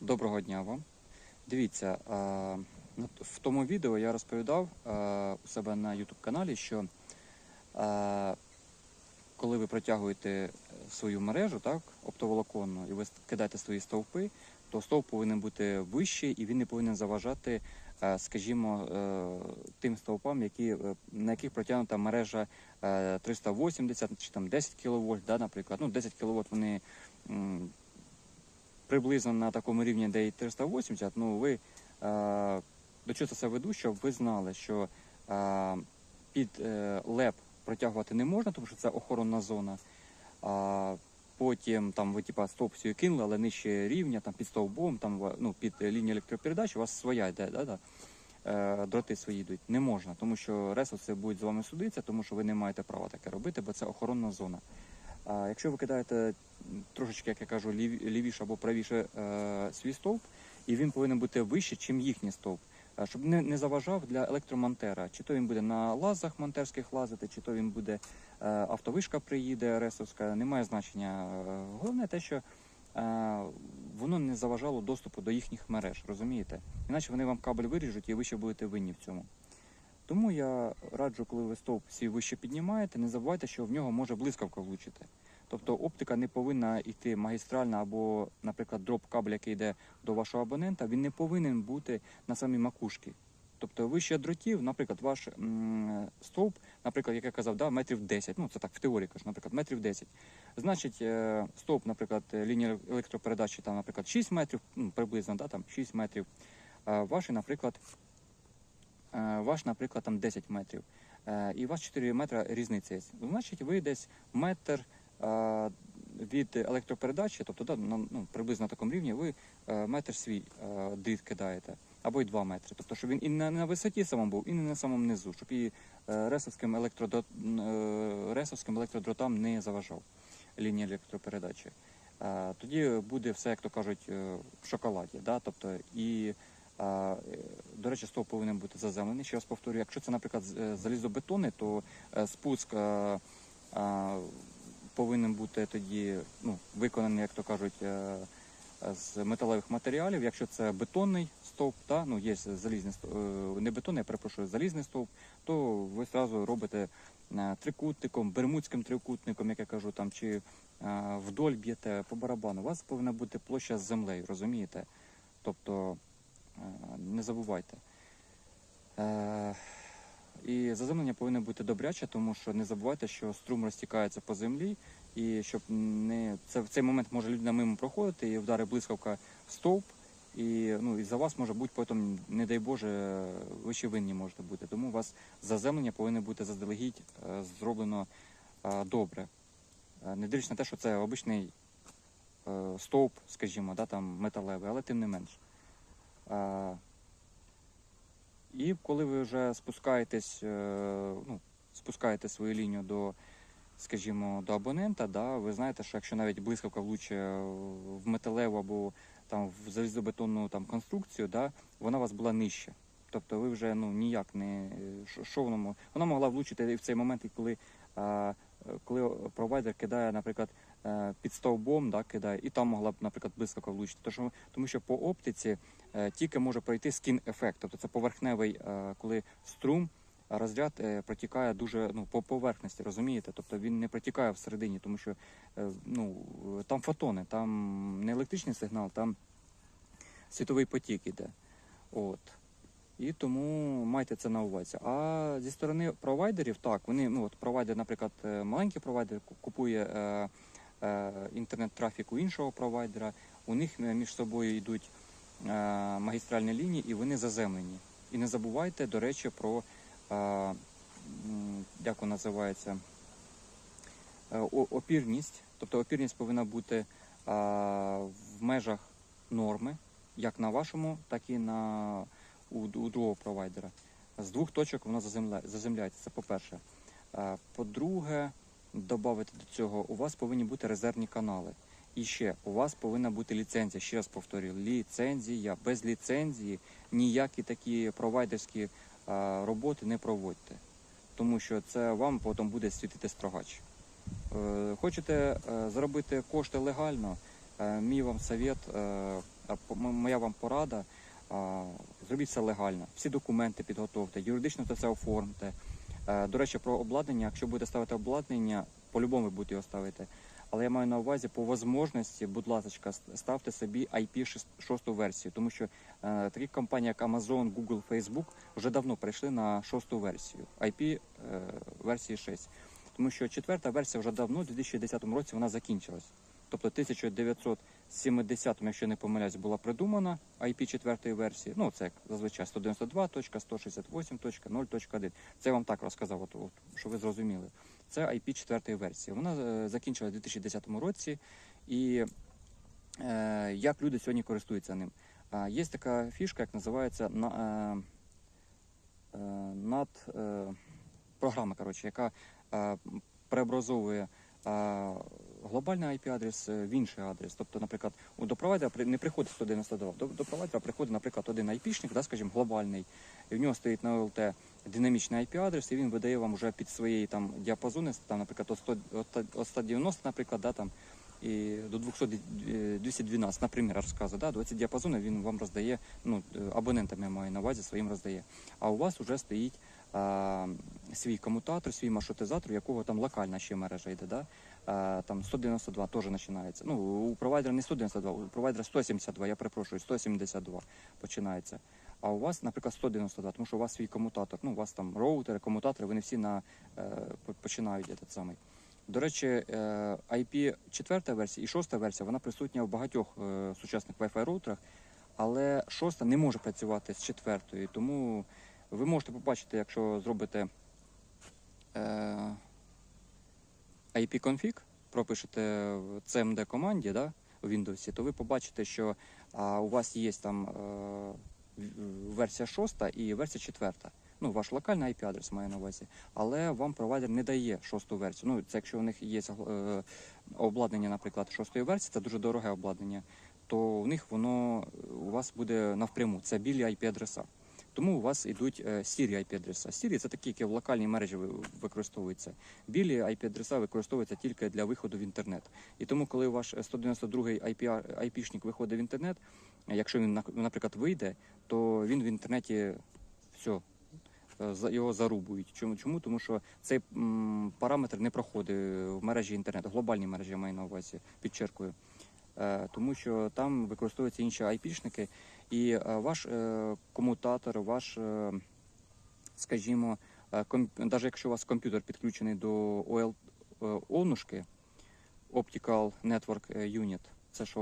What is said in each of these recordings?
Доброго дня вам. Дивіться, в тому відео я розповідав у себе на YouTube каналі, що коли ви протягуєте е, свою мережу, так, оптоволоконну, і ви кидаєте свої стовпи, то стовп повинен бути вищий і він не повинен заважати, е, скажімо, е, тим стовпам, які, е, на яких протягнута мережа е, 380 чи там 10 кВт, да, наприклад. Ну, 10 кВт вони приблизно на такому рівні, де і 380, ну ви е, до чого це веду, щоб ви знали, що е, під е, леп протягувати не можна, тому що це охоронна зона. Потім там ви типа стовп собі кинули, але нижче рівня, там під стовбом, там ну, під лінією електропередач, у вас своя йде, да, да? Е, дроти свої йдуть. Не можна, тому що ресурси будуть з вами судитися, тому що ви не маєте права таке робити, бо це охоронна зона. Якщо ви кидаєте трошечки, як я кажу, лівіше або правіше е, свій стовп, і він повинен бути вище, ніж їхній стовп, е, щоб не, не заважав для електромонтера. Чи то він буде на лазах монтерських лазити, чи то він буде е, автовишка приїде ресовська, немає значення. Головне те, що воно не заважало доступу до їхніх мереж, розумієте? Іначе вони вам кабель виріжуть і ви ще будете винні в цьому. Тому я раджу, коли ви стовп свій вище піднімаєте, не забувайте, що в нього може блискавка влучити. Тобто оптика не повинна йти магістральна або, наприклад, дроп кабель, який йде до вашого абонента, він не повинен бути на самій макушці. Тобто вище дротів, наприклад, ваш м, стовп, наприклад, як я казав, да, метрів 10, ну це так в теорії кажу, наприклад, метрів 10. Значить, е, стовп, наприклад, е, лінія електропередачі, там, наприклад, 6 метрів, ну, приблизно, да, там 6 метрів. А ваші, наприклад, е, ваш, наприклад, там 10 метрів. Е, І у вас 4 метри різниця є. Значить, ви десь метр е, від електропередачі, тобто да, ну, приблизно на такому рівні, ви е, метр свій е, дріт кидаєте, або й 2 метри. Тобто, щоб він і на, на висоті самому був, і не на самому низу, щоб і е, ресовським, електродрот, е, ресовським електродротам не заважав лінії електропередачі. Е, Тоді буде все, як то кажуть, е, в шоколаді. Да? Тобто, і, е, е, до речі, стовп повинен бути заземлений. Ще раз повторюю, якщо це, наприклад, е, залізобетонний, то е, спуск е, е, повинен бути тоді ну, виконаний, як то кажуть, е, з металевих матеріалів. Якщо це бетонний стовп, та, ну, є залізний стовп, не бетонний, я перепрошую, залізний стовп, то ви одразу робите е, трикутником, бермудським трикутником, як я кажу, там, чи е, вдоль б'єте по барабану. У вас повинна бути площа з землею, розумієте? Тобто е, не забувайте. Е, І заземлення повинно бути добряче, тому що не забувайте, що струм розтікається по землі, і щоб не це в цей момент може людина мимо проходити і вдари блискавка в стовп, і ну і за вас може бути потім, не дай Боже, ви ще винні можете бути. Тому у вас заземлення повинно бути заздалегідь е, зроблено е, добре. Е, Не дивлячись на те, що це обичний е, стовп, скажімо, да, там металевий, але тим не менш. Е, І коли ви вже спускаєтесь, е, ну, спускаєте свою лінію до, скажімо, до абонента, да, ви знаєте, що якщо навіть блискавка влуче в металеву або там в залізобетонну там конструкцію, да, вона у вас була нижче. Тобто ви вже ну ніяк не що- воно вона могла влучити в цей момент, коли, коли провайдер кидає, наприклад, під стовбом, да, кидає, і там могла б, наприклад, блискавка влучити. Тому тому що по оптиці е, тільки може пройти скін ефект, тобто це поверхневий, е, коли струм. а Розряд е, протікає дуже ну, по поверхності, розумієте? Тобто він не протікає всередині, тому що е, ну, е, там фотони, там не електричний сигнал, там світовий потік іде. От. І тому майте це на увазі. А зі сторони провайдерів, так, вони, ну от провайдер, наприклад, е, маленький провайдер купує е, е, інтернет-трафік у іншого провайдера, у них е, між собою йдуть е, магістральні лінії і вони заземлені. І не забувайте, до речі, про як вона називається, опірність. Тобто опірність повинна бути в межах норми, як на вашому, так і на у, у другого провайдера. З двох точок воно заземля, заземляється. Це по-перше. По-друге, додати до цього, у вас повинні бути резервні канали. І ще у вас повинна бути ліцензія. Ще раз повторюю, ліцензія. Без ліцензії ніякі такі провайдерські е, роботи не проводьте. Тому що це вам потім буде світити строгач. Е, Хочете е, заробити кошти легально, Мій вам совет, е, моя вам порада, зробіть все легально. Всі документи підготовте, юридично це все оформте. Е, До речі, про обладнання, якщо будете ставити обладнання, по-любому будете його ставити. Але я маю на увазі по можливості, будь ласка, ставте собі IP 6 версію, тому що е, такі компанії, як Amazon, Google, Facebook, вже давно перейшли на шосту версію IP е, версії 6. Тому що четверта версія вже давно, у 2010 році, вона закінчилась. Тобто 1970, якщо не помиляюсь, була придумана IP четвертої версії. Ну, це як зазвичай 192.168.0.1. Це я вам так розказав, от, от, щоб ви зрозуміли. Це IP четвертої версії. Вона е, закінчилась у 2010 році. І е, як люди сьогодні користуються ним? А, є така фішка, як називається на, е, е, над, е, програма, коротше, яка е, преобразовує е, глобальний IP-адрес в інший адрес. Тобто, наприклад, до провайдера не приходить 192, до, до провайдера приходить, наприклад, один IP-шник, да, скажімо, глобальний, і в нього стоїть на ОЛТ динамічний IP-адрес, і він видає вам вже під свої там діапазони, там, наприклад, от 100 от- от 190, наприклад, да, там, і до 200, е, 212, наприклад, розказую, да, 20 діапазонів він вам роздає, ну, е, абонентам я маю на увазі, своїм роздає. А у вас вже стоїть а, свій комутатор, свій маршрутизатор, у якого там локальна ще мережа йде, да? Там 192 теж починається. Ну, у провайдера не 192, у провайдера 172, я перепрошую, 172 починається. А у вас, наприклад, 192, тому що у вас свій комутатор, ну, у вас там роутери, комутатори, вони всі на, е, починають этот самий. До речі, е, IP 4 версія і 6 версія, вона присутня в багатьох е, сучасних Wi-Fi роутерах, але 6 не може працювати з четвертою, тому ви можете побачити, якщо зробите е, IP-config, пропишете в CMD команді да, у Windows, то ви побачите, що а, у вас є там е, версія 6 і версія 4. Ну, ваш локальний IP-адрес має на увазі, але вам провайдер не дає шосту версію. Ну, це якщо у них є е, обладнання, наприклад, шостої версії, це дуже дороге обладнання, то у них воно у вас буде навпряму. Це білі IP-адреса. Тому у вас йдуть е, сірі IP-адреса. Сірі це такі, які в локальній мережі використовуються. Білі IP-адреса використовуються тільки для виходу в інтернет. І тому, коли ваш 192-й IP, IP-шник виходить в інтернет, е, якщо він, наприклад, вийде, то він в інтернеті все. е, Його зарубують. Чому? Чому? Тому що цей параметр не проходить в мережі інтернету, глобальній мережі я маю на увазі, підчеркую. Е, тому що там використовуються інші IP-шники, і е, ваш е, комутатор, ваш, е, скажімо, навіть якщо у вас комп'ютер підключений до ОЛ, онушки, Optical Network Unit, це що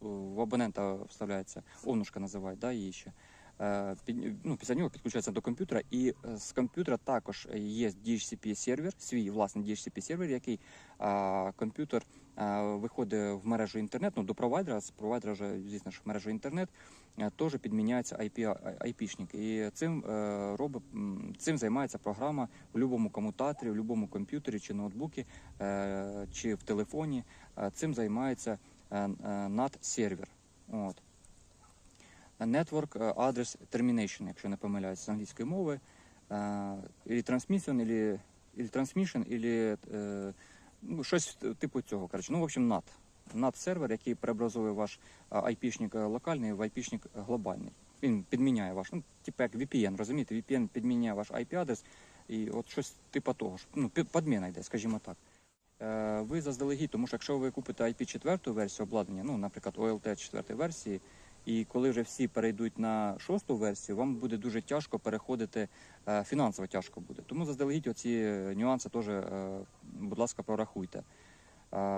в абонента вставляється, онушка називають, да, її ще. Е, ну, після нього підключається до комп'ютера, і е, з комп'ютера також є DHCP сервер, свій власний DHCP сервер, який а, комп'ютер виходить в мережу інтернет, ну, до провайдера, з провайдера вже, звісно ж, в мережу інтернет, е, теж підміняється IP, IP-шник. І цим, е, робить, цим займається програма в будь-якому комутаторі, в будь-якому комп'ютері чи ноутбуці, е, чи в телефоні. Е, Цим займається е, е, NAT-сервер. От. Network е, Address Termination, якщо не помиляюсь, з англійської мови. Е, Ілі Transmission, ілі, ілі Transmission, ілі е, ну, щось типу цього. Коротше. Ну, в общем, NAT. NAT-сервер, який преобразує ваш е, IP-шник локальний в IP-шник глобальний. Він підміняє ваш, ну, типу як VPN, розумієте? VPN підміняє ваш IP-адрес і от щось типу того. ж. Ну, підміна йде, скажімо так. Е, Ви заздалегідь, тому що якщо ви купите IP 4 версію обладнання, ну, наприклад, OLT 4 версії, і коли вже всі перейдуть на шосту версію, вам буде дуже тяжко переходити, е, фінансово тяжко буде. Тому заздалегідь оці е, нюанси теж, е, будь ласка, прорахуйте.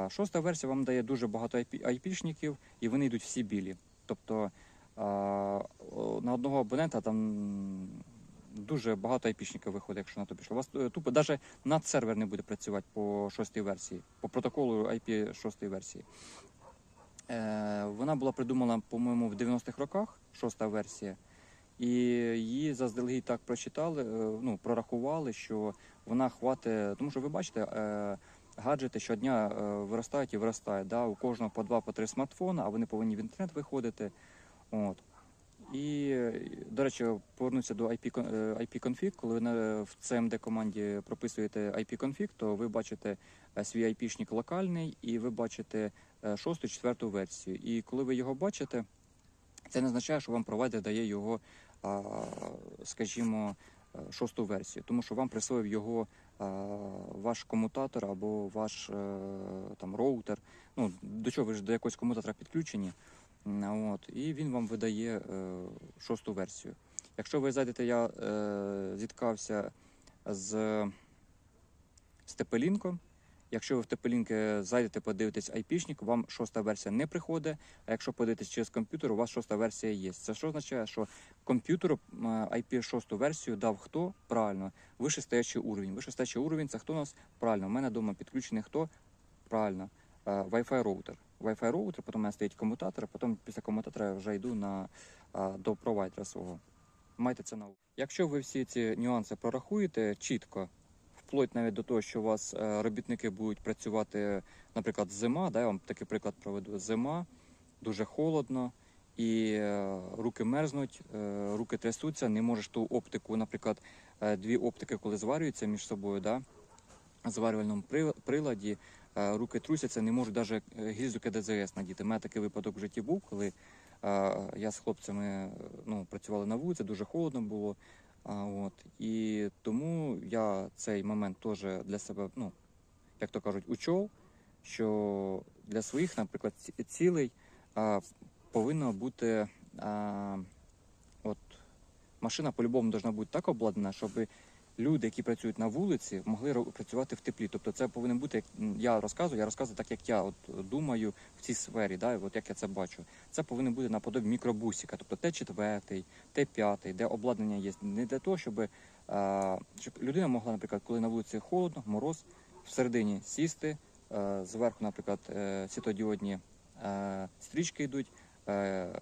Шоста версія вам дає дуже багато IP IP-шників, і вони йдуть всі білі. Тобто на одного абонента там дуже багато IP-шників виходить, якщо на то пішло. У вас тупо навіть надсервер не буде працювати по шостій версії, по протоколу IP шостої версії. Е, вона була придумана, по-моєму, в 90-х роках, шоста версія. І її заздалегідь так прочитали, е, ну, прорахували, що вона хватить, тому що ви бачите, е, гаджети щодня виростають і виростають. Да? У кожного по два, по три смартфона, а вони повинні в інтернет виходити. От. І, е, до речі, повернуся до IP, кон- е. Коли ви в CMD команді прописуєте IP-config, то ви бачите е, свій IP-шник локальний, і ви бачите 6-4 версію. І коли ви його бачите, це не означає, що вам провайдер дає його, скажімо, е, шосту версію, тому що вам присвоїв його ваш комутатор або ваш е, там роутер. Ну, до чого ви ж до якогось комутатора підключені. От, і він вам видає е, шосту версію. Якщо ви зайдете, я е, зіткався з Степелінком. Якщо ви в Тепелінки зайдете, подивитесь айпішник, вам шоста версія не приходить. А якщо подивитесь через комп'ютер, у вас шоста версія є. Це що означає, що комп'ютеру IP шосту версію дав хто? Правильно, вищестоячий уровень. Вищестоячий уровень це хто у нас? Правильно, у мене вдома підключений хто? Правильно. е, Wi-Fi роутер. Wi-Fi роутер, потім у мене стоїть комутатор, а потім після комутатора я вже йду на, до провайдера свого. Майте це на увазі. Якщо ви всі ці нюанси прорахуєте чітко, вплоть навіть до того, що у вас е, робітники будуть працювати, наприклад, зима, да, я вам такий приклад проведу. Зима, дуже холодно, і е, руки мерзнуть, е, руки трясуться, не можеш ту оптику, наприклад, дві оптики, коли зварюються між собою, да, зварювальному приладі, руки трусяться, не можуть навіть гільзу КДЗС надіти. У мене такий випадок в житті був, коли е, я з хлопцями е, ну, працювали на вулиці, дуже холодно було. От. І тому я цей момент теж для себе, ну, як то кажуть, учов, що для своїх, наприклад, ці- цілей повинна бути от, машина по-любому повинна бути так обладнана, щоб люди, які працюють на вулиці, могли працювати в теплі. Тобто це повинен бути, як я розказую, я розказую так, як я от, думаю в цій сфері, да, от як я це бачу. Це повинен бути наподобі мікробусика, тобто Т4, Т5, де обладнання є. Не для того, щоб, а, щоб людина могла, наприклад, коли на вулиці холодно, мороз, всередині сісти, е, зверху, наприклад, е, світодіодні е, стрічки йдуть, е,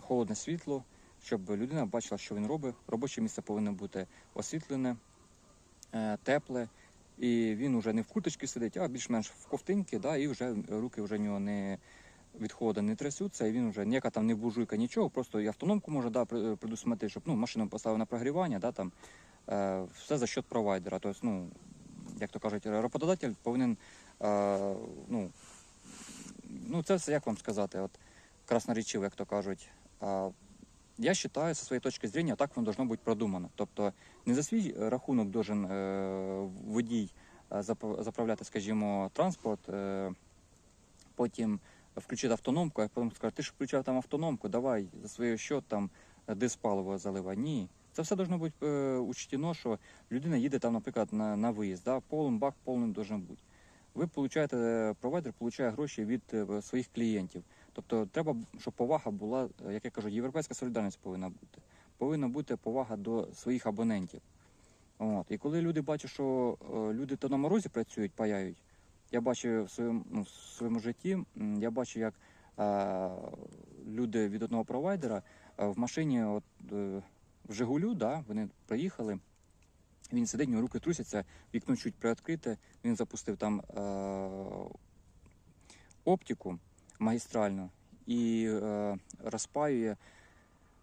холодне світло, щоб людина бачила, що він робить. Робоче місце повинно бути освітлене, е, тепле. І він вже не в курточці сидить, а більш-менш в ковтинці, да, і вже руки вже нього не від холоду не трясуться, і він вже ніяка там не буржуйка, нічого, просто і автономку може да, предусмотрети, щоб ну, машину поставив на прогрівання, да, там, е, все за счет провайдера. Тобто, ну, як то кажуть, роботодатель повинен, е, ну, ну, це все, як вам сказати, от, красноречиво, як то кажуть. А, я вважаю, зі своєї точки зрення, так воно должно бути продумано. Тобто не за свій рахунок должен е, водій е, заправляти, скажімо, транспорт, е, потім включити автономку, а потім скаже, ти ж включав там автономку, давай за свій счет там е, диспаливо заливай. Ні. Це все должно бути е, учтено, що людина їде там, наприклад, на, на виїзд, да, повним бак повним должен бути. Ви получаєте, е, провайдер получає гроші від е, своїх клієнтів. Тобто треба, щоб повага була, е, як я кажу, європейська солідарність повинна бути. Повинна бути повага до своїх абонентів. От. І коли люди бачать, що е, люди то на морозі працюють, паяють, я бачу в своєму, ну, в своєму житті, я бачу, як е, люди від одного провайдера е, в машині, от, е, в Жигулю, да, вони приїхали, він сидить, у нього руки трусяться, вікно чуть приоткрите, він запустив там е, оптику магістральну і е, розпаює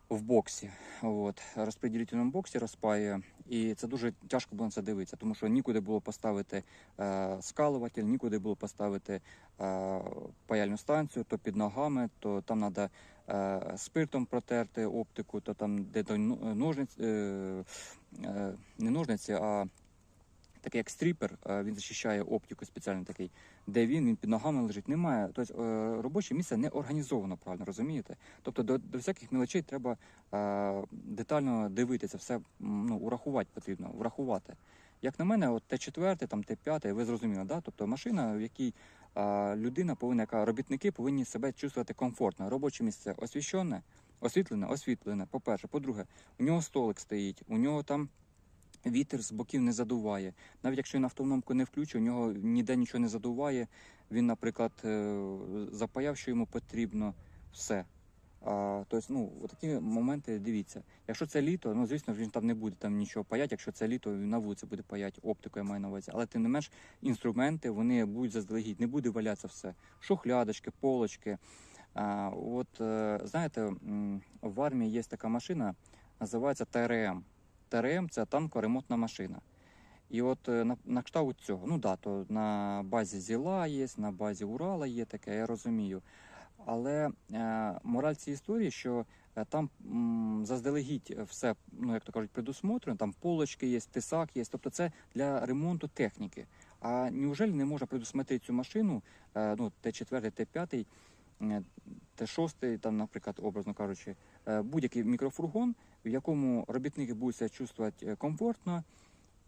в боксі. От, розподілительному боксі розпаює. І це дуже тяжко було на це дивитися, тому що нікуди було поставити е, скалуватель, нікуди було поставити е, паяльну станцію, то під ногами, то там треба е, спиртом протерти оптику, то там де то ну- ножниць, е, е, не ножниці, а такий як стріпер, е, він захищає оптику спеціально такий, де він, він під ногами лежить. Немає. Тобто е, робоче місце не організовано, правильно розумієте? Тобто до, до всяких мелочей треба е, детально дивитися, все ну, урахувати потрібно, врахувати. Як на мене, от Т4, там Т5, ви зрозуміли, да? тобто машина, в якій е, людина повинна, яка робітники повинні себе чувствувати комфортно. Робоче місце освіщене, освітлене, освітлене. По-перше, по-друге, у нього столик стоїть, у нього там вітер з боків не задуває. Навіть якщо він автономку не включить, у нього ніде нічого не задуває. Він, наприклад, е, запаяв, що йому потрібно, все. А, тобто, ну, такі моменти дивіться. Якщо це літо, ну звісно, він там не буде там нічого паяти. Якщо це літо, він на вулиці буде паяти оптику, я маю на увазі. Але тим не менш, інструменти вони будуть заздалегідь, не буде валятися все. Шухлядочки, полочки. А, от е, знаєте, в армії є така машина, називається ТРМ. ТРМ це танкоремонтна машина. І от е, на, на кшталт цього, ну да, то на базі Зіла є, на базі Урала є таке, я розумію. Але е, мораль цієї історії, що е, там м, заздалегідь все, ну як то кажуть, предусмотрено, там полочки є, тисак є, тобто це для ремонту техніки. А неужели не можна предусмотрети цю машину, е, ну, Т4, Т5, е, Т6, там, наприклад, образно кажучи, е, будь-який мікрофургон, в якому робітники будуть себе чувствувати е, комфортно,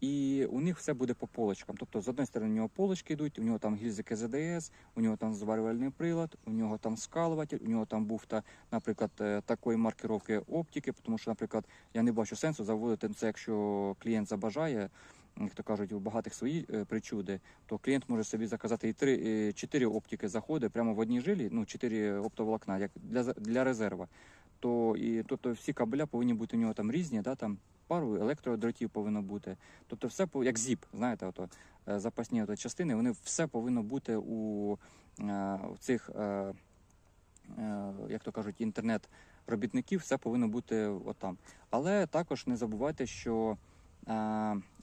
і у них все буде по полочкам. Тобто, з однієї сторони, у нього полочки йдуть, у нього там гільзики ЗДС, у нього там зварювальний прилад, у нього там скалуватель, у нього там буфта, наприклад, е, такої маркировки оптики, тому що, наприклад, я не бачу сенсу заводити це, якщо клієнт забажає. Як то кажуть, у багатих свої е, причуди, то клієнт може собі заказати і три, і чотири оптики заходи прямо в одній жилі, ну чотири оптоволокна, як для для резерва. То і тобто всі кабеля повинні бути у нього там різні, да, там пару електродротів повинно бути. Тобто все як зіп, знаєте, ото е, запасні ото частини, вони все повинно бути у е, в цих, е, як то кажуть, інтернет-робітників, все повинно бути отам. Але також не забувайте, що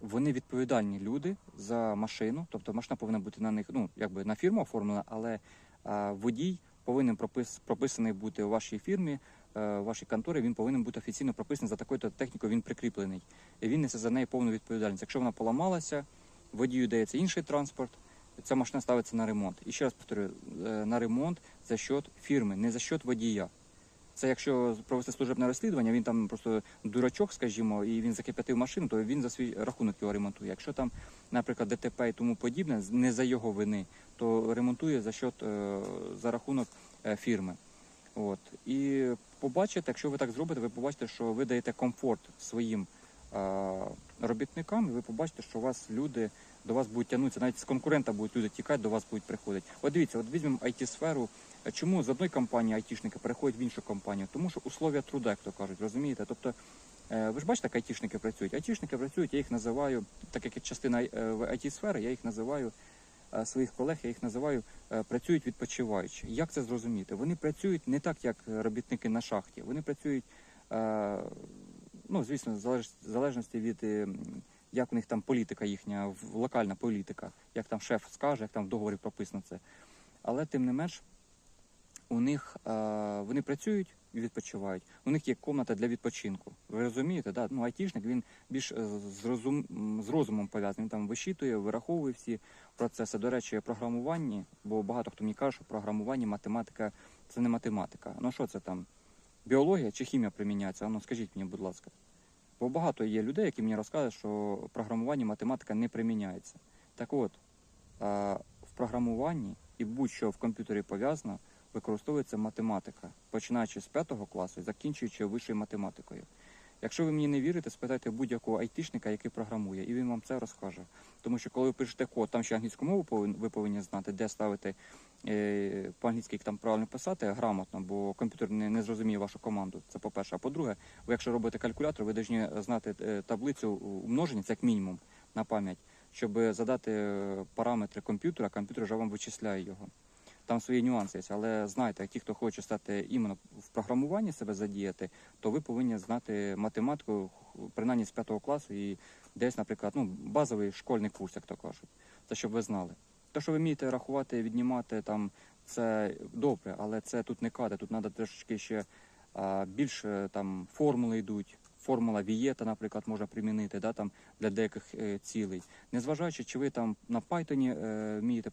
вони відповідальні люди за машину, тобто машина повинна бути на них, ну якби на фірму оформлена, але водій повинен пропис, прописаний бути у вашій фірмі, вашій конторі, він повинен бути офіційно прописаний за такою-то технікою, він прикріплений. І він несе за неї повну відповідальність. Якщо вона поламалася, водію дається інший транспорт, ця машина ставиться на ремонт. І ще раз повторюю, е, на ремонт за счет фірми, не за счет водія. Це якщо провести служебне розслідування, він там просто дурачок, скажімо, і він закип'ятив машину, то він за свій рахунок його ремонтує. Якщо там, наприклад, ДТП і тому подібне, не за його вини, то ремонтує за счет, е, за рахунок е, фірми. От. І побачите, якщо ви так зробите, ви побачите, що ви даєте комфорт своїм е, робітникам, і ви побачите, що у вас люди до вас будуть тягнутися, навіть з конкурента будуть люди тікати, до вас будуть приходити. От дивіться, от візьмемо IT-сферу. Чому з одної компанії айтішники переходять в іншу компанію? Тому що условия труда, як то кажуть, розумієте? Тобто, е, ви ж бачите, як айтішники працюють. Айтішники працюють, я їх називаю, так як частина е, в IT-сфери, я їх називаю е, своїх колег, я їх називаю е, працюють відпочиваючи. Як це зрозуміти? Вони працюють не так, як робітники на шахті. Вони працюють, е, ну звісно, в залежності від. е, Як у них там політика їхня, локальна політика, як там шеф скаже, як там в договорі прописано це. Але тим не менш, у них е, вони працюють і відпочивають. У них є кімната для відпочинку. Ви розумієте, да? ну, айтішник він більш е, з, розум, з розумом пов'язаний. Він там вищитує, вираховує всі процеси. До речі, програмуванні, бо багато хто мені каже, що програмування, математика це не математика. Ну що це там? Біологія чи хімія приміняється? Ну скажіть мені, будь ласка. Бо багато є людей, які мені розказують, що програмування математика не приміняється. Так от, в програмуванні і будь-що в комп'ютері пов'язано, використовується математика, починаючи з 5 класу і закінчуючи вищою математикою. Якщо ви мені не вірите, спитайте будь-якого айтішника, який програмує, і він вам це розкаже. Тому що коли ви пишете код, там ще англійську мову ви повинні знати, де ставити е, по-англійськи як там правильно писати грамотно, бо комп'ютер не, не зрозуміє вашу команду. Це по-перше. А по-друге, ви якщо робите калькулятор, ви повинні знати е, таблицю умноження, це як мінімум на пам'ять, щоб задати е, параметри комп'ютера, комп'ютер вже вам вичисляє його. Там свої нюанси є, але знайте, ті, хто хоче стати іменно в програмуванні себе задіяти, то ви повинні знати математику, принаймні з 5 класу і десь, наприклад, ну, базовий школьний курс, як то кажуть. Це щоб ви знали. Те, що ви вмієте рахувати, віднімати, там, це добре, але це тут не каде, тут треба трошечки ще а, більше там формули йдуть. Формула Вієта, наприклад, можна примінити да, там, для деяких е, цілей. Незважаючи, чи ви там на Python е, вмієте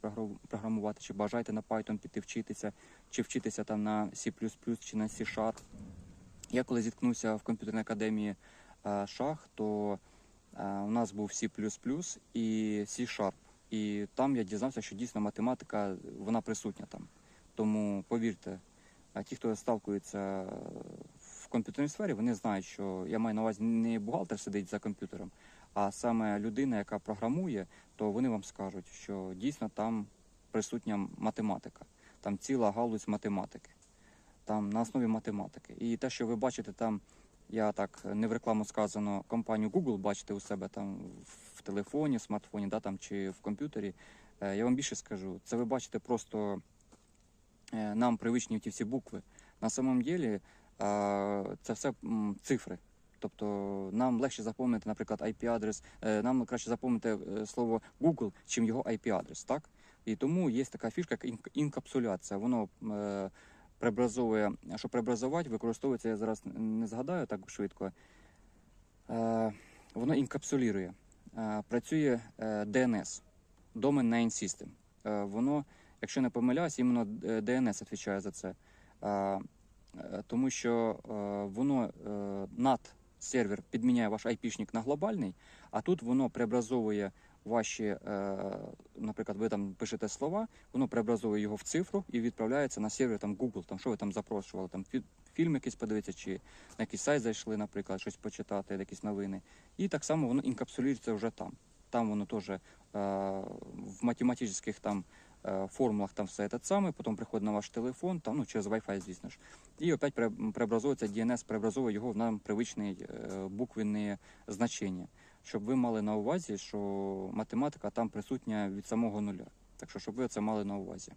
програмувати, чи бажаєте на Python піти вчитися, чи вчитися там на C++ чи на C-Sharp. Я коли зіткнувся в комп'ютерній академії е, шах, то у нас був C++ і C-Sharp. І там я дізнався, що дійсно математика вона присутня там. Тому повірте, ті, хто сталкується в комп'ютерній сфері, вони знають, що я маю на увазі не бухгалтер сидить за комп'ютером, а саме людина, яка програмує, то вони вам скажуть, що дійсно там присутня математика, там ціла галузь математики, там на основі математики. І те, що ви бачите там, я так не в рекламу сказано, компанію Google бачите у себе там в телефоні, смартфоні, да, там, чи в комп'ютері. Е, Я вам більше скажу, це ви бачите просто е, нам привичні ті всі букви. На самом е, це все цифри. Тобто нам легше запомнити, наприклад, IP-адрес, е, нам краще запомнити е, слово Google, чим його IP-адрес, так? І тому є така фішка, як інкапсуляція. Воно е, преобразовує, щоб преобразувати, використовується, я зараз не згадаю так швидко. Воно інкапсулює. Працює DNS, Domain Name System. Воно, якщо не помиляюсь, іменно DNS відповідає за це. Е, тому що е, воно е, над сервер підміняє ваш IP-шник на глобальний, а тут воно преобразовує ваші, наприклад, ви там пишете слова, воно преобразовує його в цифру і відправляється на сервер там Google, там що ви там запрошували, там фі- фільм якийсь подивитися, чи на якийсь сайт зайшли, наприклад, щось почитати, якісь новини. І так само воно інкапсулюється вже там. Там воно теж в математичних там формулах там все те саме, потім приходить на ваш телефон, там, ну, через Wi-Fi, звісно ж. І опять преобразовується DNS, преобразовує його в нам привичні е, буквенні значення. Щоб ви мали на увазі, що математика там присутня від самого нуля. Так що, щоб ви це мали на увазі.